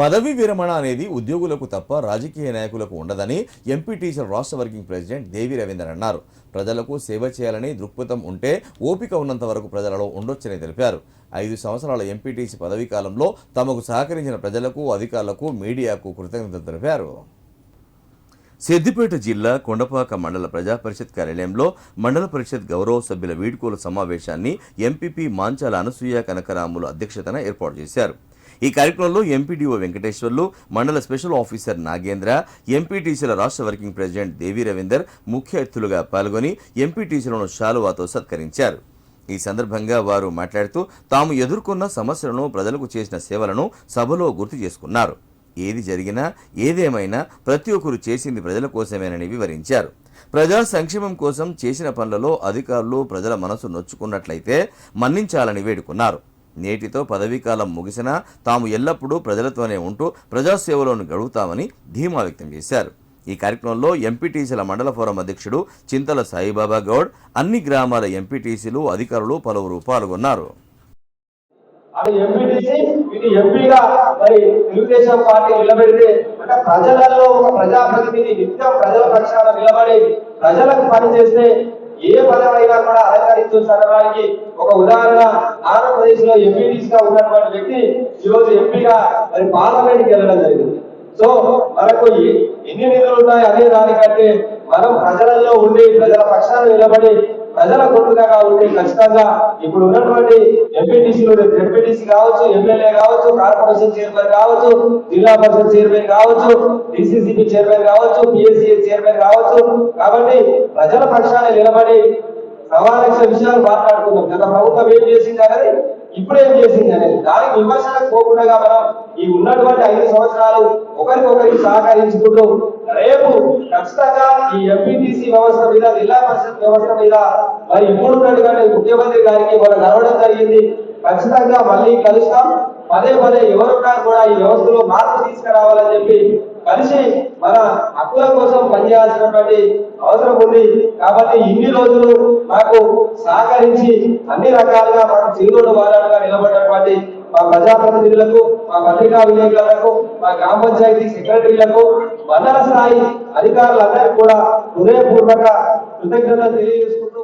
పదవీ విరమణ అనేది ఉద్యోగులకు తప్ప రాజకీయ నాయకులకు ఉండదని ఎంపీటీసీ రాష్ట్ర వర్కింగ్ ప్రెసిడెంట్ దేవి రవీందర్ అన్నారు. ప్రజలకు సేవ చేయాలని దృక్పథం ఉంటే ఓపిక ఉన్నంత వరకు ప్రజలలో ఉండొచ్చని తెలిపారు. ఐదు సంవత్సరాల ఎంపీటీసీ పదవీ కాలంలో తమకు సహకరించిన ప్రజలకు అధికారులకు మీడియాకు కృతజ్ఞతలు తెలిపారు. సిద్దిపేట జిల్లా కొండపాక మండల ప్రజా పరిషత్ కార్యాలయంలో మండల పరిషత్ గౌరవ సభ్యుల వీడ్కోలు సమావేశాన్ని ఎంపీపీ మాంచాల అనసూయ కనకరాములు అధ్యక్షతన ఏర్పాటు చేశారు. ఈ కార్యక్రమంలో ఎంపీడీఓ వెంకటేశ్వర్లు మండల స్పెషల్ ఆఫీసర్ నాగేంద్ర ఎంపీటీసీల రాష్ట్ర వర్కింగ్ ప్రెసిడెంట్ దేవి రవీందర్ ముఖ్య అతిథులుగా పాల్గొని ఎంపీటీసీలను శాలువాతో సత్కరించారు. ఈ సందర్భంగా వారు మాట్లాడుతూ తాము ఎదుర్కొన్న సమస్యలను ప్రజలకు చేసిన సేవలను సభలో గుర్తు చేసుకున్నారు. ఏది జరిగినా ఏదేమైనా ప్రతి ఒక్కరు చేసింది ప్రజల కోసమేనని వివరించారు. ప్రజా సంక్షేమం కోసం చేసిన పనులలో అధికారులు ప్రజల మనసు నొచ్చుకున్నట్లయితే మన్నించాలని వేడుకున్నారు. నేటితో పదవీకాలం ముగిసినా తాము ఎల్లప్పుడూ ప్రజలతోనే ఉంటూ ప్రజాసేవలోను గడుగుతామని ధీమా వ్యక్తం చేశారు. ఈ కార్యక్రమంలో ఎంపీటీసీల మండల ఫోరం అధ్యక్షుడు చింతల సాయిబాబా గౌడ్ అన్ని గ్రామాల ఎంపీటీసీలు అధికారులు పలువురు పాల్గొన్నారు. అది ఎంపీటీసీ ఇది ఎంపీగా మరి తెలుగుదేశం పార్టీ నిలబెడితే అంటే ప్రజలలో ఒక ప్రజాప్రతినిధి నిత్యం ప్రజల పక్షాన నిలబడి ప్రజలకు పనిచేస్తే ఏ పదమైనా కూడా అలంకరించడానికి ఒక ఉదాహరణ ఆంధ్రప్రదేశ్లో ఎంపీటీసీ గా ఉన్నటువంటి వ్యక్తి ఈ రోజు ఎంపీగా మరి పార్లమెంట్కి వెళ్ళడం జరిగింది. సో మనకు ఎన్ని నిధులు ఉన్నాయి అనే దానికంటే మనం ప్రజలలో ఉండి ప్రజల పక్షాన నిలబడి ప్రజల కొట్టుగా కాబట్టి ఖచ్చితంగా ఇప్పుడు ఉన్నటువంటి ఎంపీటీసీలు ఎంపీటీసీ కావచ్చు ఎమ్మెల్యే కావచ్చు కార్పొరేషన్ చైర్మన్ కావచ్చు జిల్లా పరిషత్ చైర్మన్ కావచ్చు డిసిసిబి చైర్మన్ కావచ్చు పిఎస్సీ చైర్మన్ కావచ్చు. కాబట్టి ప్రజల పక్షాన్ని నిలబడి సమావేశ విషయాలు మాట్లాడుకుందాం. గత ప్రభుత్వం ఏం చేసింది అనేది ఇప్పుడు ఏం చేసింది అనేది దానికి విమర్శలకు పోకుండా మనం ఈ ఉన్నటువంటి ఐదు సంవత్సరాలు ఒకరికొకరికి సహకరించుకుంటూ రేపు ఖచ్చితంగా ఈ ఎంపీటీసీ వ్యవస్థ మీద జిల్లా పరిషత్ వ్యవస్థ మీద మరి ఇప్పుడు ఉన్నటువంటి ముఖ్యమంత్రి గారికి మనం కలవడం జరిగింది. ఖచ్చితంగా మళ్ళీ కలుస్తాం. పదే పదే ఎవరున్నా కూడా ఈ వ్యవస్థలో మార్పు తీసుకురావాలని చెప్పి కలిసి మన హక్కుల కోసం పనిచేయాల్సినటువంటి అవసరం ఉంది. కాబట్టి ఇన్ని రోజులు మాకు సహకరించి అన్ని రకాలుగా మాకు చిరునోడు వారాలుగా నిలబడినటువంటి మా ప్రజాప్రతినిధులకు మా పత్రికా విలేకరులకు మా గ్రామ పంచాయతీ సెక్రటరీలకు మండల స్థాయి అధికారులందరికీ కూడా హృదయపూర్వక కృతజ్ఞతలు తెలియజేసుకుంటూ